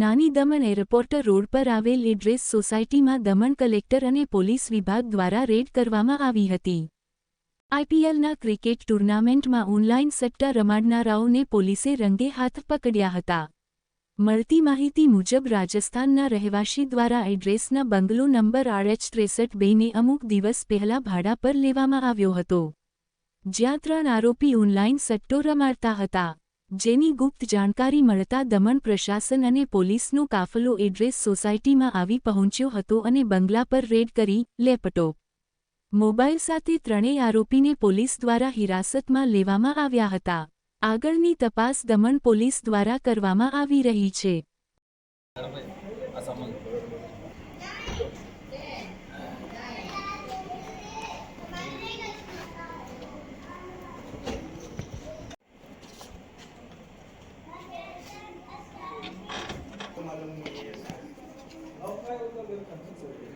નાની Daman airport road પર આવેલ એડ્રેસ સોસાયટીમાં દમણ કલેક્ટર અને પોલીસ વિભાગ દ્વારા રેડ કરવામાં આવી હતી. આઈપીએલના ક્રિકેટ ટુર્નામેન્ટમાં ઓનલાઈન સટ્ટા રમાડનારાઓને પોલીસે રંગે હાથ પકડ્યા હતા. મળતી માહિતી મુજબ રાજસ્થાનના રહેવાસી દ્વારા એડ્રેસના બંગલો નંબર આરએચ ત્રેસઠ બેને અમુક દિવસ પહેલા ભાડા પર લેવામાં આવ્યો હતો. જ્યાં ત્રણ આરોપી ઓનલાઈન સટ્ટો રમાડતા હતા. જેની ગુપ્ત જાણકારી મળતા દમણ પ્રશાસન અને પોલીસનો કાફલો એડ્રેસ સોસાયટીમાં આવી પહોંચ્યો હતો અને બંગલા પર રેડ કરી લેપટોપ મોબાઈલ સાથે ત્રણેય આરોપીને પોલીસ દ્વારા હિરાસતમાં લેવામાં આવ્યા હતા. આગળની તપાસ દમણ પોલીસ દ્વારા કરવામાં આવી રહી છે. 老快了，那边看清楚一点。